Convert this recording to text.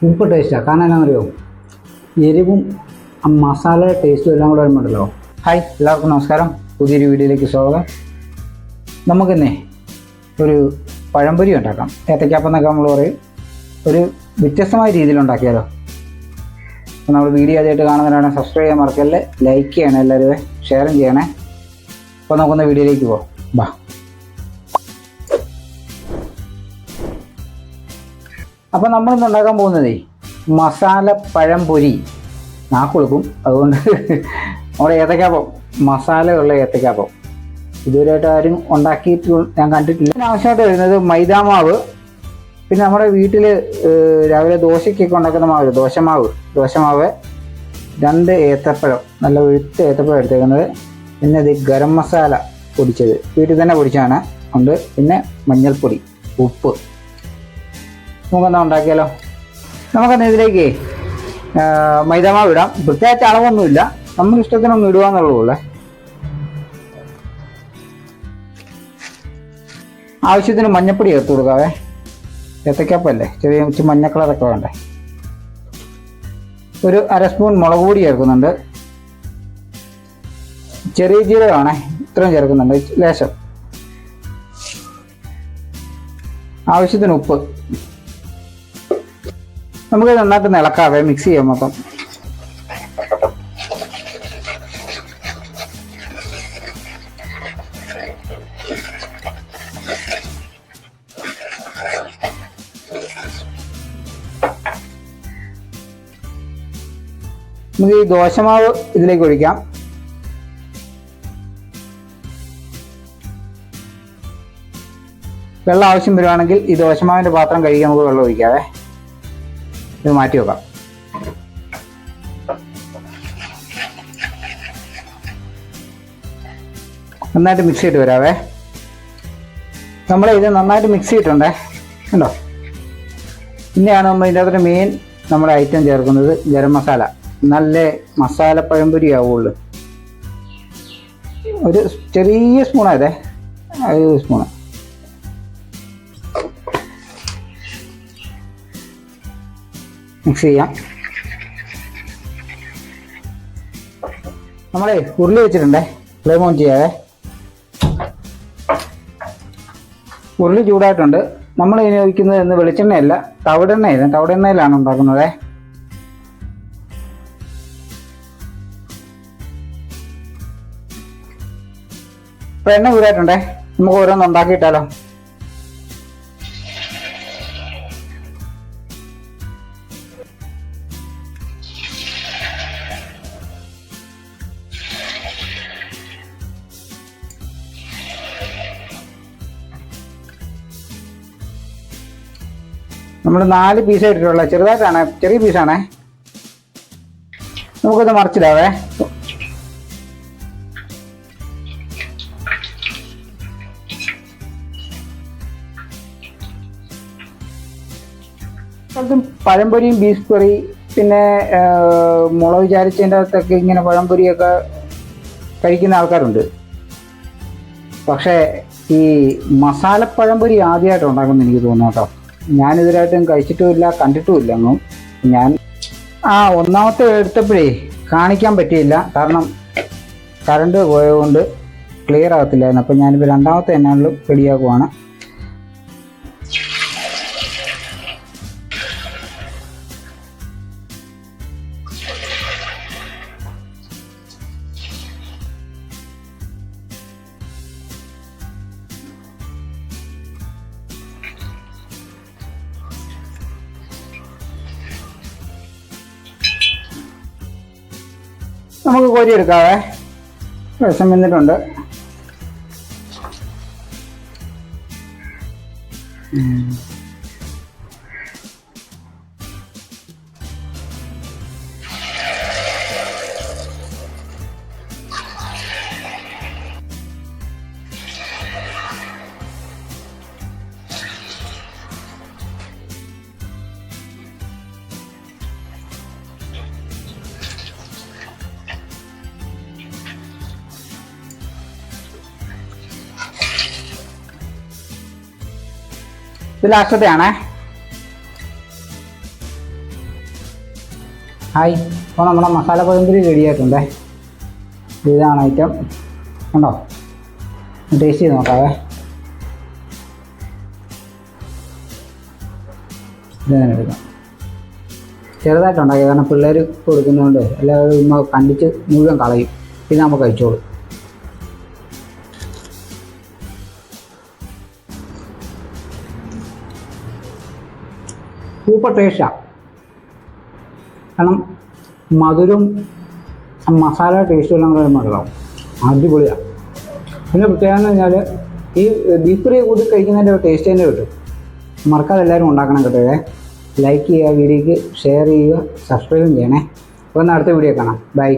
Super ടേസ്റ്റാണ് കാരണം എന്നാണെന്നറിയോ എരിവും മസാല ടേസ്റ്റും എല്ലാം കൂടെ വരുമ്പോണ്ടല്ലോ. ഹായ് എല്ലാവർക്കും നമസ്കാരം. പുതിയൊരു വീഡിയോയിലേക്ക് സ്വാഗതം. നമുക്കിന്നേ ഒരു പഴംപൊരി ഉണ്ടാക്കാം. ഏത്തക്കാപ്പം എന്നൊക്കെ നമ്മൾ പറയും. ഒരു വ്യത്യസ്തമായ രീതിയിൽ ഉണ്ടാക്കിയാലോ? അപ്പോൾ നമ്മൾ വീഡിയോ ആദ്യമായിട്ട് കാണുന്നവരാണ് സബ്സ്ക്രൈബ് ചെയ്യാൻ മറക്കല്ലേ. ലൈക്ക് ചെയ്യണേ എല്ലാവരും. ഷെയറും ചെയ്യണേ. അപ്പോൾ നമുക്കൊന്ന് വീഡിയോയിലേക്ക് പോകാം ബാ. അപ്പോൾ നമ്മളിന്ന് ഉണ്ടാക്കാൻ പോകുന്നതേ മസാല പഴംപൊരി. നാക്കൊടുക്കും അതുകൊണ്ട് നമ്മുടെ ഏത്തക്കാപ്പം മസാലയുള്ള ഏത്തക്കാപ്പം. ഇതുവരെയായിട്ട് ആരും ഉണ്ടാക്കിയിട്ട് ഞാൻ കണ്ടിട്ടില്ല. ആവശ്യമായിട്ട് വരുന്നത് മൈദാമാവ്. പിന്നെ നമ്മുടെ വീട്ടിൽ രാവിലെ ദോശയ്ക്കൊക്കെ ഉണ്ടാക്കുന്ന മാവ് ദോശമാവ് ദോശമാവ്. രണ്ട് ഏത്തപ്പഴം നല്ല വെളുത്ത ഏത്തപ്പഴം എടുത്തേക്കുന്നത്. പിന്നെ ഇത് ഗരം മസാല പൊടിച്ചത്. വീട്ടിൽ തന്നെ പൊടിച്ചാണ് ഉണ്ട്. പിന്നെ മഞ്ഞൾപ്പൊടി ഉപ്പ്. നമുക്കെന്നാ ഉണ്ടാക്കിയാലോ? നമുക്കെന്നാ ഇതിലേക്ക് മൈദമാവ് ഇടാം. പ്രത്യേകിച്ച് അളവൊന്നുമില്ല. നമ്മുടെ ഇഷ്ടത്തിനൊന്നും ഇടുകയെന്നുള്ളൂ ആവശ്യത്തിന് മഞ്ഞപ്പൊടി ചേർത്ത് കൊടുക്കാവേ. ഏത്തക്കാപ്പല്ലേ? ചെറിയ മഞ്ഞ കളറൊക്കെ വേണ്ടേ. ഒരു അര സ്പൂൺ മുളക് പൊടി ചേർക്കുന്നുണ്ട്. ചെറിയ ജീരകമാണേ ഇത്രയും ചേർക്കുന്നുണ്ട്. ലേശം. ആവശ്യത്തിന് ഉപ്പ്. നമുക്ക് നന്നായിട്ട് ഇളക്കാവേ മിക്സ് ചെയ്യാം അപ്പം. നമുക്ക് ഈ ദോശമാവ് ഇതിലേക്ക് ഒഴിക്കാം. വെള്ളം ആവശ്യം വരുവാണെങ്കിൽ ഈ ദോശമാവിന്റെ പാത്രം കഴുകി നമുക്ക് വെള്ളം ഒഴിക്കാവേ. ഇത് മാറ്റി വെക്കാം. നന്നായിട്ട് മിക്സ് ചെയ്തിട്ട് വരാവേ. നമ്മൾ ഇത് നന്നായിട്ട് മിക്സ് ചെയ്തിട്ടുണ്ടേ. കണ്ടോ? പിന്നെയാണ് നമ്മൾ ഇതിന്റെ അകത്തൊരു മെയിൻ നമ്മുടെ ഐറ്റം ചേർക്കുന്നത് ഗരം മസാല. നല്ല മസാല പഴംപൊരി ആവുള്ളൂ. ഒരു ചെറിയ സ്പൂണായതേ ഒരു സ്പൂണ് മിക്സ് ചെയ്യാം. നമ്മളെ ഉരുളി വെച്ചിട്ടുണ്ടേ? ഫ്ലെയിം ഓൺ ചെയ്യാതെ ഉരുളി ചൂടായിട്ടുണ്ട്. നമ്മൾ ഇനി ഒഴിക്കുന്നത് ഇന്ന് വെളിച്ചെണ്ണയല്ല തവിടെണ്ണയായിരുന്നു. തവിടെണ്ണയിലാണ് ഉണ്ടാക്കുന്നത്. എണ്ണ ചൂടായിട്ടുണ്ടേ? നമുക്ക് ഓരോന്ന് ഉണ്ടാക്കിയിട്ടാലോ? നമ്മൾ നാല് പീസ് ഇട്ടിട്ടുള്ള ചെറുതായിട്ടാണ്. ചെറിയ പീസാണേ നമുക്കത് മറിച്ചിടാവേ. അതും പഴംപൊരിയും ബീഫ് കറി പിന്നെ മുളക് വിചാരിച്ചതിന്റെ അകത്തൊക്കെ ഇങ്ങനെ പഴംപൊരിയൊക്കെ കഴിക്കുന്ന ആൾക്കാരുണ്ട്. പക്ഷേ ഈ മസാല പഴംപൊരി ആദ്യമായിട്ട് ഉണ്ടാക്കുമെന്ന് എനിക്ക് തോന്നുന്നു കേട്ടോ. ഞാനിതിലായിട്ടും കഴിച്ചിട്ടുമില്ല കണ്ടിട്ടുമില്ല ഒന്നും. ഞാൻ ആ ഒന്നാമത്തെ എടുത്തപ്പോഴേ കാണിക്കാൻ പറ്റിയില്ല. കാരണം കറണ്ട് പോയതുകൊണ്ട് ക്ലിയർ ആകത്തില്ലായിരുന്നു. അപ്പം ഞാനിപ്പോൾ രണ്ടാമത്തെ എന്നാണല്ലോ റെഡിയാക്കുവാണ് നമുക്ക് കോരി വിഷം വന്നിട്ടുണ്ട്. ഇത് ആണേ ഹായ്. അപ്പോൾ നമ്മുടെ മസാല പഴംപൊരി റെഡി ആയിട്ടുണ്ട്. ഇതാണ് ഐറ്റം ഉണ്ടോ ടേസ്റ്റ് ചെയ്ത് നോക്കാവേ. ഇതങ്ങനെ എടുക്കാം. ചെറുതായിട്ടുണ്ടാക്കി കാരണം പിള്ളേർ കൊടുക്കുന്നതുകൊണ്ട് എല്ലാവരും കണ്ടിച്ച് മുഴുവൻ കളയും. പിന്നെ നമുക്ക് കഴിച്ചോളൂ. സൂപ്പർ ടേസ്റ്റാണ് കാരണം മധുരം മസാല ടേസ്റ്റും എല്ലാം കൂടെ മധുരം അടിപൊളിയാണ് പിന്നെ പ്രത്യേകത എന്ന് പറഞ്ഞാൽ ഈ ബീഫ് കൂടി കഴിക്കുന്നതിന്റെ ടേസ്റ്റ് തന്നെ കിട്ടും. മറക്കാതെ എല്ലാവരും ഉണ്ടാക്കണം കേട്ടോ ലൈക്ക് ചെയ്യുക വീഡിയോക്ക് ഷെയർ ചെയ്യുക സബ്സ്ക്രൈബും ചെയ്യണേ. അപ്പോൾ അടുത്ത വീഡിയോ കാണാം. ബൈ